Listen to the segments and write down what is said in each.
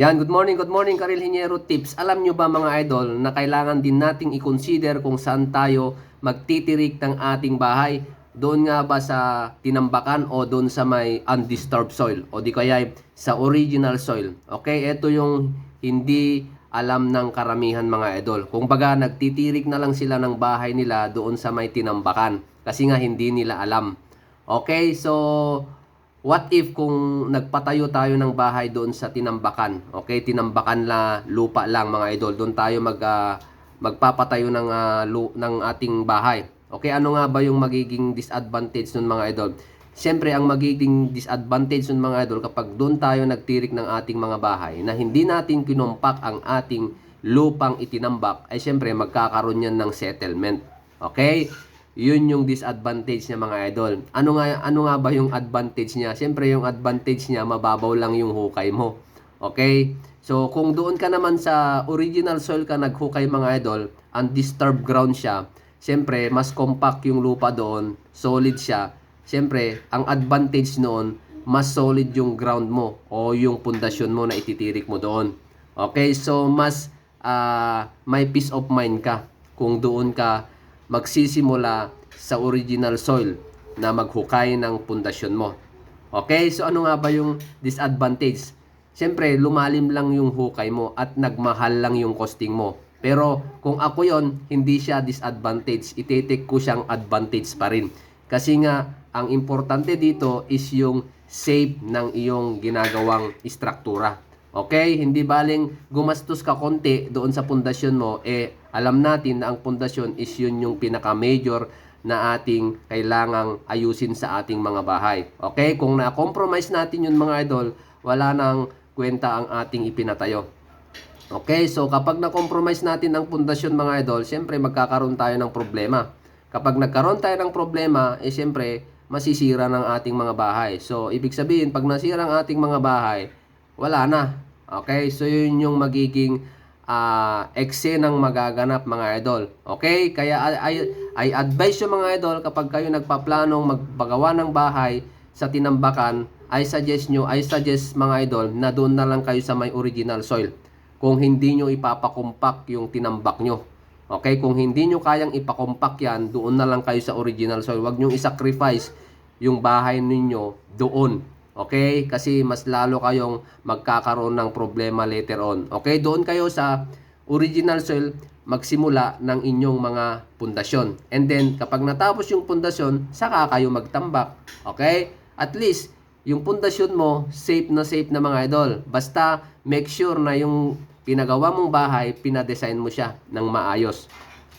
Yan, good morning, good morning Karil Hinyero Tips. Alam nyo ba mga idol na kailangan din nating i-consider kung saan tayo magtitirik ng ating bahay? Doon nga ba sa tinambakan o doon sa may undisturbed soil o di kaya sa original soil? Okay, ito yung hindi alam ng karamihan mga idol. Kung baga nagtitirik na lang sila ng bahay nila doon sa may tinambakan kasi nga hindi nila alam. Okay, so what if kung nagpatayo tayo ng bahay doon sa tinambakan? Okay, tinambakan na lupa lang mga idol. Doon tayo mag ah, magpapatayo ng ah, lu- ng ating bahay. Okay, ano nga ba yung magiging disadvantage nun mga idol? Siyempre, ang magiging disadvantage nun mga idol kapag doon tayo nagtirik ng ating mga bahay na hindi natin kinumpak ang ating lupang itinambak, ay siyempre magkakaroon yan ng settlement. Okay? Yun yung disadvantage niya mga idol. Ano nga ano nga ba yung advantage niya? Siyempre yung advantage niya mababaw lang yung hukay mo. Okay? So kung doon ka naman sa original soil ka naghukay mga idol, undisturbed ground siya, siyempre mas compact yung lupa doon, solid siya. Siyempre, ang advantage noon, mas solid yung ground mo o yung pundasyon mo na ititirik mo doon. Okay? So mas ah, may peace of mind ka kung doon ka magsisimula sa original soil na maghukay ng pundasyon mo. Okay, so ano nga ba yung disadvantage? Siyempre, lumalim lang yung hukay mo at nagmahal lang yung costing mo. Pero kung ako yon hindi siya disadvantage. Ititik ko siyang advantage pa rin. Kasi nga, ang importante dito is yung safe ng iyong ginagawang istruktura. Okay? Hindi baling gumastos ka konti doon sa pundasyon mo, eh alam natin na ang pundasyon is yun yung pinaka-major na ating kailangang ayusin sa ating mga bahay. Okay? Kung na-compromise natin yun mga idol, wala nang kwenta ang ating ipinatayo. Okay, so kapag na-compromise natin ang pundasyon mga idol, siyempre magkakaroon tayo ng problema. Kapag nagkaroon tayo ng problema, eh siyempre masisira ng ating mga bahay. So, ibig sabihin, pag nasira ang ating mga bahay, wala na. Okay, so yun yung magiging ah eksenang magaganap mga idol. Okay, kaya I, I advise yung mga idol kapag kayo nagpaplanong magpagawa ng bahay sa tinambakan, I suggest nyo, I suggest mga idol na doon na lang kayo sa may original soil. Kung hindi nyo ipapakumpak yung tinambak nyo. Okay, kung hindi nyo kayang ipakumpak yan, doon na lang kayo sa original soil. Huwag nyo isacrifice yung bahay ninyo doon. Okay? Kasi mas lalo kayong magkakaroon ng problema later on. Okay? Doon kayo sa original soil magsimula ng inyong mga pundasyon. And then, kapag natapos yung pundasyon, saka kayo magtambak. Okay? At least, yung pundasyon mo, safe na safe na mga idol. Basta, make sure na yung pinagawa mong bahay, pinadesign mo siya ng maayos.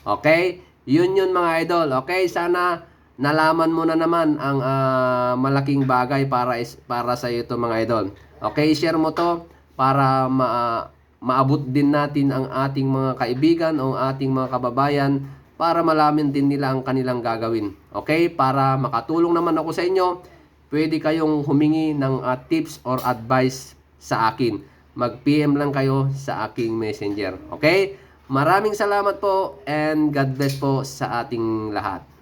Okay? Yun yun mga idol. Okay? Sana nalaman mo na naman ang ah, malaking bagay para is, para sa iyo to mga idol. Okay, share mo to para ma maabot din natin ang ating mga kaibigan o ating mga kababayan para malaman din nila ang kanilang gagawin. Okay? Para makatulong naman ako sa inyo, pwede kayong humingi ng ah, tips or advice sa akin. Mag-PM lang kayo sa aking messenger. Okay? Maraming salamat po and God bless po sa ating lahat.